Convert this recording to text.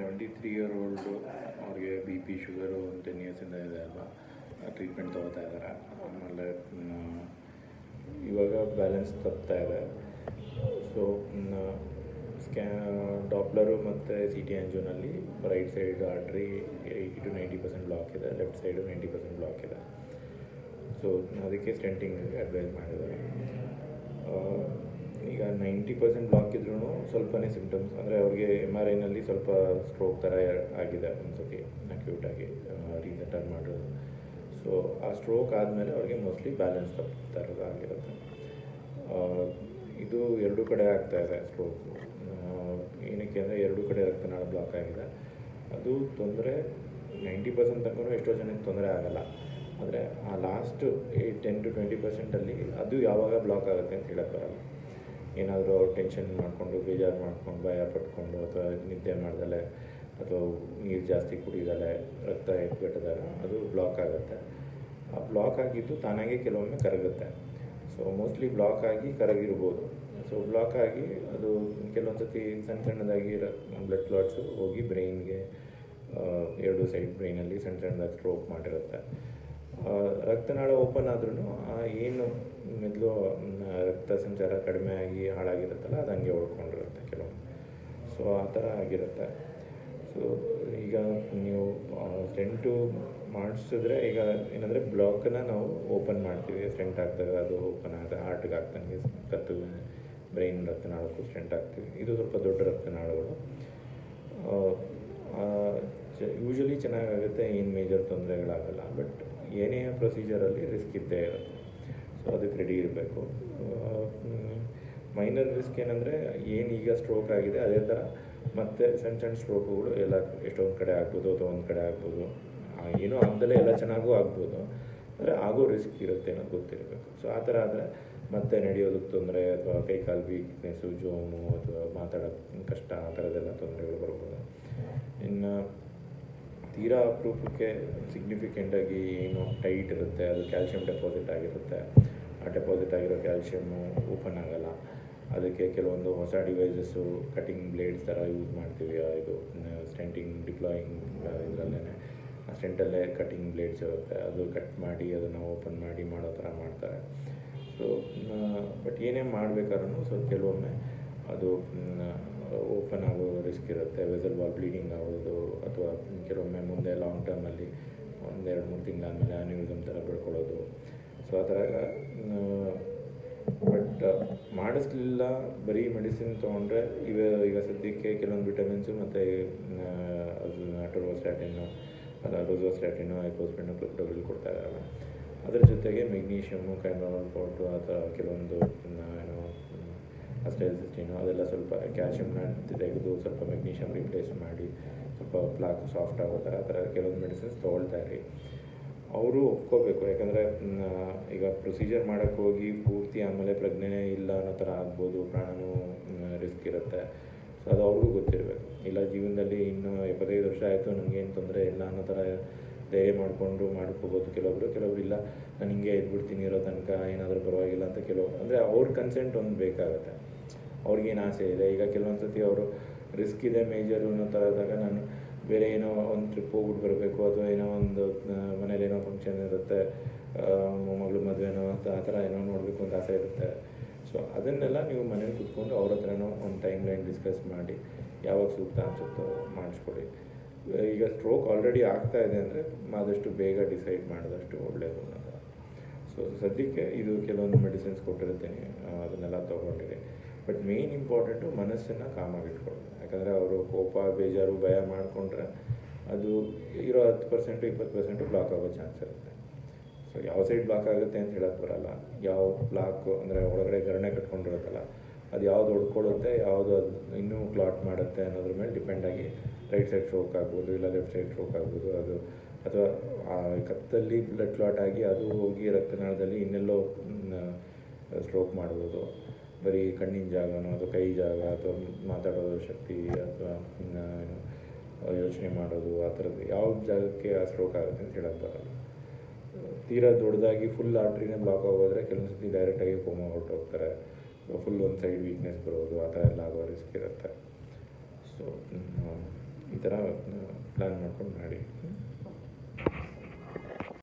Seventy three year old ಅವ್ರಿಗೆ B P sugar ten ಇಯರ್ಸಿಂದ ಇದೆ ಅಲ್ವಾ? ಟ್ರೀಟ್ಮೆಂಟ್ ತೊಗೋತಾ ಇದ್ದಾರೆ ಆಮೇಲೆ ಇವಾಗ ಬ್ಯಾಲೆನ್ಸ್ ತಪ್ತಾ ಇದೆ. ಸೊ ಸ್ಕ್ಯಾ ಡಾಪ್ಲರು ಮತ್ತು C T ಆಂಜೋನಲ್ಲಿ right side artery eighty to ninety percent block ಇದೆ. Left side ninety percent block ಇದೆ. ಸೊ ಅದಕ್ಕೆ ಸ್ಟೆಂಟಿಂಗ್ ಅಡ್ವೈಸ್ ಮಾಡಿದ್ದಾರೆ. ಈಗ ನೈಂಟಿ ಪರ್ಸೆಂಟ್ ಬ್ಲಾಕ್ ಸ್ವಲ್ಪನೇ ಸಿಮ್ಟಮ್ಸ್ ಅಂದರೆ ಅವ್ರಿಗೆ ಎಂ ಆರ್ ಐನಲ್ಲಿ ಸ್ವಲ್ಪ ಸ್ಟ್ರೋಕ್ ಥರ ಆಗಿದೆ ಒಂದ್ಸತಿ ಅಕ್ಯೂಟಾಗಿ ರೀಸೆಂಟಾಗಿ ಮಾಡಿರೋದು ಸೊ ಆ ಸ್ಟ್ರೋಕ್ ಆದಮೇಲೆ ಅವ್ರಿಗೆ ಮೋಸ್ಟ್ಲಿ ಬ್ಯಾಲೆನ್ಸ್ ತಪ್ಪು ಆಗಿರುತ್ತೆ. ಆ, ಇದು ಎರಡು ಕಡೆ ಆಗ್ತಾ ಇದೆ ಸ್ಟ್ರೋಕು ಏನಕ್ಕೆ ಅಂದರೆ ಎರಡು ಕಡೆ ರಕ್ತನಾಳ ಬ್ಲಾಕ್ ಆಗಿದೆ. ಅದು ತೊಂದರೆ ನೈಂಟಿ ಪರ್ಸೆಂಟ್ ತನಕ ಎಷ್ಟೋ ಜನಕ್ಕೆ ತೊಂದರೆ ಆಗಲ್ಲ. ಆದರೆ ಆ ಲಾಸ್ಟ್ ಟೆನ್ ಟು ಟ್ವೆಂಟಿ ಪರ್ಸೆಂಟಲ್ಲಿ ಅದು ಯಾವಾಗ ಬ್ಲಾಕ್ ಆಗುತ್ತೆ ಅಂತ ಹೇಳಕ್ಕೆ ಬರಲ್ಲ. ಏನಾದರೂ ಅವ್ರು ಟೆನ್ಷನ್ ಮಾಡಿಕೊಂಡು, ಬೇಜಾರು ಮಾಡ್ಕೊಂಡು, ಭಯ ಪಟ್ಕೊಂಡು ಅಥವಾ ನಿದ್ದೆ ಮಾಡ್ದಲೆ ಅಥವಾ ನೀರು ಜಾಸ್ತಿ ಕುಡಿದಲೆ, ರಕ್ತ ಎತ್ಬಿಟ್ಟದಾಗ ಅದು ಬ್ಲಾಕ್ ಆಗುತ್ತೆ. ಆ ಬ್ಲಾಕ್ ಆಗಿದ್ದು ತಾನಾಗೆ ಕೆಲವೊಮ್ಮೆ ಕರಗುತ್ತೆ. ಸೊ ಮೋಸ್ಟ್ಲಿ ಬ್ಲಾಕ್ ಆಗಿ ಕರಗಿರ್ಬೋದು. ಸೊ ಬ್ಲಾಕ್ ಆಗಿ ಅದು ಕೆಲವೊಂದು ಸತಿ ಸಣ್ಣ ಸಣ್ಣದಾಗಿ ಬ್ಲಡ್ ಕ್ಲಾಟ್ಸು ಹೋಗಿ ಬ್ರೈನ್ಗೆ ಎರಡು ಸೈಡ್ ಬ್ರೈನಲ್ಲಿ ಸಣ್ಣ ಸಣ್ಣದಾಗಿ ಸ್ಟ್ರೋಕ್ ಮಾಡಿರುತ್ತೆ. ರಕ್ತನಾಳ ಓಪನ್ ಆದ್ರೂ ಏನು ಮೊದಲು ರಕ್ತ ಸಂಚಾರ ಕಡಿಮೆ ಆಗಿ ಹಾಳಾಗಿರುತ್ತಲ್ಲ, ಅದು ಹಂಗೆ ಉಳ್ಕೊಂಡಿರುತ್ತೆ ಕೆಲವೊಮ್ಮೆ. ಸೊ ಆ ಥರ ಆಗಿರುತ್ತೆ. ಸೊ ಈಗ ನೀವು ಸ್ಟೆಂಟು ಮಾಡಿಸಿದ್ರೆ ಈಗ ಏನಂದರೆ ಬ್ಲಾಕನ್ನ ನಾವು ಓಪನ್ ಮಾಡ್ತೀವಿ. ಸ್ಟೆಂಟ್ ಹಾಕಿದಾಗ ಅದು ಓಪನ್ ಆಗುತ್ತೆ ಹಾರ್ಟ್ಗೆ ಹಾಕ್ದಂಗೆ ಕತ್ತು ಬ್ರೈನ್ ರಕ್ತನಾಳಕ್ಕೂ ಸ್ಟೆಂಟ್ ಹಾಕ್ತೀವಿ. ಇದು ಸ್ವಲ್ಪ ದೊಡ್ಡ ರಕ್ತನಾಳಗಳು. ಯೂಶ್ವಲಿ ಚೆನ್ನಾಗಾಗುತ್ತೆ, ಏನು ಮೇಜರ್ ತೊಂದರೆಗಳಾಗಲ್ಲ ಬಟ್ ಏನೇ ಪ್ರೊಸೀಜರಲ್ಲಿ ರಿಸ್ಕ್ ಇದ್ದೇ ಇರುತ್ತೆ. ಸೊ ಅದಕ್ಕೆ ರೆಡಿ ಇರಬೇಕು. ಮೈನರ್ ರಿಸ್ಕ್ ಏನಂದರೆ ಏನು ಈಗ ಸ್ಟ್ರೋಕ್ ಆಗಿದೆ, ಅದೇ ಥರ ಮತ್ತೆ ಸಣ್ಣ ಸಣ್ಣ ಸ್ಟ್ರೋಕುಗಳು ಎಲ್ಲ ಎಷ್ಟೊಂದು ಕಡೆ ಆಗ್ಬೋದು ಅಥವಾ ಒಂದು ಕಡೆ ಆಗ್ಬೋದು. ಏನೋ ಏನೂ ಆಗ್ದಲೇ ಎಲ್ಲ ಚೆನ್ನಾಗೂ ಆಗ್ಬೋದು. ಅಂದರೆ ಆಗೋ ರಿಸ್ಕ್ ಇರುತ್ತೆ ಅನ್ನೋದು ಗೊತ್ತಿರಬೇಕು. ಸೊ ಆ ಥರ ಆದರೆ ಮತ್ತೆ ನಡೆಯೋದಕ್ಕೆ ತೊಂದರೆ ಅಥವಾ ಕೈಕಾಲು ವೀಕ್ನೆಸ್ಸು ಜೋಮು ಅಥವಾ ಮಾತಾಡೋಕ್ಕೆ ಕಷ್ಟ, ಆ ಥರದ್ದೆಲ್ಲ ತೊಂದರೆಗಳು ಬರ್ಬೋದು. ಇನ್ನು ತೀರಾ ಅಪರೂಪಕ್ಕೆ ಸಿಗ್ನಿಫಿಕೆಂಟಾಗಿ ಏನು ಟೈಟ್ ಇರುತ್ತೆ, ಅದು ಕ್ಯಾಲ್ಶಿಯಂ ಡೆಪಾಸಿಟ್ ಆಗಿರುತ್ತೆ. ಆ ಡೆಪಾಸಿಟ್ ಆಗಿರೋ ಕ್ಯಾಲ್ಶಿಯಮ್ಮು ಓಪನ್ ಆಗೋಲ್ಲ. ಅದಕ್ಕೆ ಕೆಲವೊಂದು ಹೊಸ ಡಿವೈಸಸ್ಸು ಕಟಿಂಗ್ ಬ್ಲೇಡ್ಸ್ ಥರ ಯೂಸ್ ಮಾಡ್ತೀವಿ. ಇದು ಸ್ಟೆಂಟಿಂಗ್ ಡಿಪ್ಲಾಯಿಂಗ್ ಇದರಲ್ಲೇ ಆ ಸ್ಟೆಂಟಲ್ಲೇ ಕಟಿಂಗ್ ಬ್ಲೇಡ್ಸ್ ಇರುತ್ತೆ. ಅದು ಕಟ್ ಮಾಡಿ, ಅದನ್ನು ಓಪನ್ ಮಾಡಿ ಮಾಡೋ ಥರ ಮಾಡ್ತಾರೆ. ಸೊ ಬಟ್ ಏನೇ ಮಾಡಬೇಕಾದ್ರೂ ಸ್ವಲ್ಪ ಕೆಲವೊಮ್ಮೆ ಅದು ಓಪನ್ ಆಗೋ ರಿಸ್ಕ್ ಇರುತ್ತೆ ವೆಸಲ್ ಬಾಲ್ ಬ್ಲೀಡಿಂಗ್ ಆಗೋದು ಅಥವಾ ಕೆಲವೊಮ್ಮೆ ಮುಂದೆ ಲಾಂಗ್ ಟರ್ಮಲ್ಲಿ ಒಂದೆರಡು ಮೂರು ತಿಂಗಳಾದಮೇಲೆ ಅನ್ಯೂಸಮ್ ಥರ ಬೆಳ್ಕೊಳ್ಳೋದು ಸೊ ಆ ಥರ ಬಟ್ ಮಾಡಿಸ್ಲಿಲ್ಲ, ಬರೀ ಮೆಡಿಸಿನ್ ತೊಗೊಂಡ್ರೆ ಈಗ ಈಗ ಸದ್ಯಕ್ಕೆ ಕೆಲವೊಂದು ವಿಟಮಿನ್ಸು ಮತ್ತು ಅದು ಟೊರೋಸ್ಟ್ಯಾಟಿನ್ನು ಅಲ್ಲ ರೋಸೋಸ್ಟ್ಯಾಟಿನ್ನು ಐಕೋಸ್ಪಿನ್ನು ಕ್ಲಿಪ್ಟೋಗಳು ಕೊಡ್ತಾ ಇದ್ದಾರಲ್ಲ ಅದ್ರ ಜೊತೆಗೆ ಮೆಗ್ನೀಷಿಯಮ್ಮು ಕೈಮಲ್ ಆ ಥರ ಕೆಲವೊಂದು ಏನು ಅಸ್ಟೈಲ್ಸಿಸ್ಟಿನು ಅದೆಲ್ಲ ಸ್ವಲ್ಪ ಕ್ಯಾಲ್ಶಿಯಮ್ನ ತೆಗೆದು ಸ್ವಲ್ಪ ಮೆಗ್ನೀಷಿಯಮ್ ರಿಪ್ಲೇಸ್ ಮಾಡಿ ಸ್ವಲ್ಪ ಪ್ಲಾಕ್ ಸಾಫ್ಟ್ ಆಗೋ ಥರ, ಆ ಥರ ಕೆಲವೊಂದು ಮೆಡಿಸಿನ್ಸ್ ತೊಗೊಳ್ತಾ ಇರಿ. ಅವರು ಒಪ್ಕೋಬೇಕು, ಯಾಕಂದರೆ ಈಗ ಪ್ರೊಸೀಜರ್ ಮಾಡೋಕ್ಕೆ ಹೋಗಿ ಪೂರ್ತಿ ಆಮೇಲೆ ಪ್ರಜ್ಞೆನೇ ಇಲ್ಲ ಅನ್ನೋ ಥರ ಆಗ್ಬೋದು, ಪ್ರಾಣನೂ ರಿಸ್ಕ್ ಇರುತ್ತೆ. ಸೊ ಅದು ಅವ್ರಿಗೂ ಗೊತ್ತಿರಬೇಕು. ಇಲ್ಲ, ಜೀವನದಲ್ಲಿ ಇನ್ನೂ ಎಪ್ಪತ್ತೈದು ವರ್ಷ ಆಯಿತು ನನಗೇನು ತೊಂದರೆ ಇಲ್ಲ ಅನ್ನೋ ಥರ ಧೈರ್ಯ ಮಾಡಿಕೊಂಡು ಮಾಡ್ಕೋಬೋದು. ಕೆಲವೊಬ್ರು ಕೆಲವೊಬ್ರು ಇಲ್ಲ, ನಾನು ಹಿಂಗೆ ಇದ್ಬಿಡ್ತೀನಿ ಇರೋ ತನಕ, ಏನಾದರೂ ಪರವಾಗಿಲ್ಲ ಅಂತ ಕೆಲವು, ಅಂದರೆ ಅವ್ರ ಕನ್ಸೆಂಟ್ ಒಂದು ಬೇಕಾಗುತ್ತೆ. ಅವ್ರಿಗೇನು ಆಸೆ ಇದೆ? ಈಗ ಕೆಲವೊಂದು ಸತಿ ಅವರು ರಿಸ್ಕ್ ಇದೆ ಮೇಜರು ಅನ್ನೋ ಥರ ಆದಾಗ ನಾನು ಬೇರೆ ಏನೋ ಒಂದು ಟ್ರಿಪ್ ಹೋಗ್ಬಿಟ್ಟು ಬರಬೇಕು, ಅಥವಾ ಏನೋ ಒಂದು ಮನೇಲಿ ಏನೋ ಫಂಕ್ಷನ್ ಇರುತ್ತೆ ಮಗಳು ಮದುವೆನೋ ಆ ಥರ ಏನೋ ನೋಡಬೇಕು ಅಂತ ಆಸೆ ಇರುತ್ತೆ. ಸೊ ಅದನ್ನೆಲ್ಲ ನೀವು ಮನೇಲಿ ಕೂತ್ಕೊಂಡು ಅವ್ರ ಹತ್ರನೋ ಒಂದು ಟೈಮ್ ಲೈನ್ ಡಿಸ್ಕಸ್ ಮಾಡಿ, ಯಾವಾಗ ಸೂಕ್ತ ಅನ್ಸುತ್ತೋ ಮಾಡಿಸ್ಕೊಡಿ ಈಗ ಸ್ಟ್ರೋಕ್ ಆಲ್ರೆಡಿ ಆಗ್ತಾ ಇದೆ ಅಂದರೆ ಆದಷ್ಟು ಬೇಗ ಡಿಸೈಡ್ ಮಾಡಿದಷ್ಟು ಒಳ್ಳೆಯದು ಅನ್ನೋದು ಸೊ ಸದ್ಯಕ್ಕೆ ಇದು ಕೆಲವೊಂದು ಮೆಡಿಸಿನ್ಸ್ ಕೊಟ್ಟಿರ್ತೀನಿ ಅದನ್ನೆಲ್ಲ ತೊಗೊಂಡಿದೆ. ಬಟ್ ಮೇಯ್ನ್ ಇಂಪಾರ್ಟೆಂಟು ಮನಸ್ಸನ್ನು ಕಾಮಾಗಿ ಇಟ್ಕೊಳ್ಳೋದು ಯಾಕಂದರೆ ಅವರು ಕೋಪ, ಬೇಜಾರು, ಭಯ ಮಾಡಿಕೊಂಡ್ರೆ ಅದು ಇರೋ ಹತ್ತು ಪರ್ಸೆಂಟು ಇಪ್ಪತ್ತು ಪರ್ಸೆಂಟು ಬ್ಲಾಕ್ ಆಗೋ ಚಾನ್ಸ್ ಇರುತ್ತೆ. ಸೊ ಯಾವ ಸೈಡ್ ಬ್ಲಾಕ್ ಆಗುತ್ತೆ ಅಂತ ಹೇಳೋಕ್ಕೆ ಬರೋಲ್ಲ. ಯಾವ ಬ್ಲಾಕು ಅಂದರೆ ಒಳಗಡೆ ಗರಣೆ ಕಟ್ಕೊಂಡಿರುತ್ತಲ್ಲ ಅದು ಯಾವುದು ಹೊಡ್ಕೊಳ್ಳುತ್ತೆ ಯಾವುದು ಅದು ಇನ್ನೂ ಕ್ಲಾಟ್ ಮಾಡುತ್ತೆ ಅನ್ನೋದ್ರ ಮೇಲೆ ಡಿಪೆಂಡ್ ಆಗಿ ರೈಟ್ ಸೈಡ್ ಸ್ಟ್ರೋಕ್ ಆಗ್ಬೋದು ಇಲ್ಲ ಲೆಫ್ಟ್ ಸೈಡ್ ಸ್ಟ್ರೋಕ್ ಆಗ್ಬೋದು, ಅದು ಅಥವಾ ಕತ್ತಲ್ಲಿ ಬ್ಲಡ್ ಕ್ಲಾಟ್ ಆಗಿ ಅದು ಹೋಗಿ ರಕ್ತನಾಳದಲ್ಲಿ ಇನ್ನೆಲ್ಲೋ ಸ್ಟ್ರೋಕ್ ಮಾಡ್ಬೋದು. ಬರೀ ಕಣ್ಣಿನ ಜಾಗನೋ ಅಥವಾ ಕೈ ಜಾಗ ಅಥವಾ ಮಾತಾಡೋ ಶಕ್ತಿ ಅಥವಾ ಯೋಚನೆ ಮಾಡೋದು ಆ ಥರದ್ದು ಯಾವ ಜಾಗಕ್ಕೆ ಆ ಸ್ಟ್ರೋಕ್ ಆಗುತ್ತೆ ಅಂತ ಹೇಳಕ್ಕೆ ಬರಲ್ಲ. ತೀರಾ ದೊಡ್ಡದಾಗಿ ಫುಲ್ ಆರ್ಟ್ರಿನೇ ಬ್ಲಾಕ್ ಆಗೋದ್ರೆ ಕೆಲವೊಂದು ಸರ್ತಿ ಡೈರೆಕ್ಟಾಗಿ ಕೋಮ ಹೊರಟೋಗ್ತಾರೆ. ಫುಲ್ ಒಂದು ಸೈಡ್ ವೀಕ್ನೆಸ್ ಬರೋದು ಆ ಥರ ಎಲ್ಲ ಆಗೋ ರಿಸ್ಕ್ ಇರುತ್ತೆ. ಸೊ ಈ ಥರ ಪ್ಲ್ಯಾನ್ ಮಾಡ್ಕೊಂಡು ಮಾಡಿ.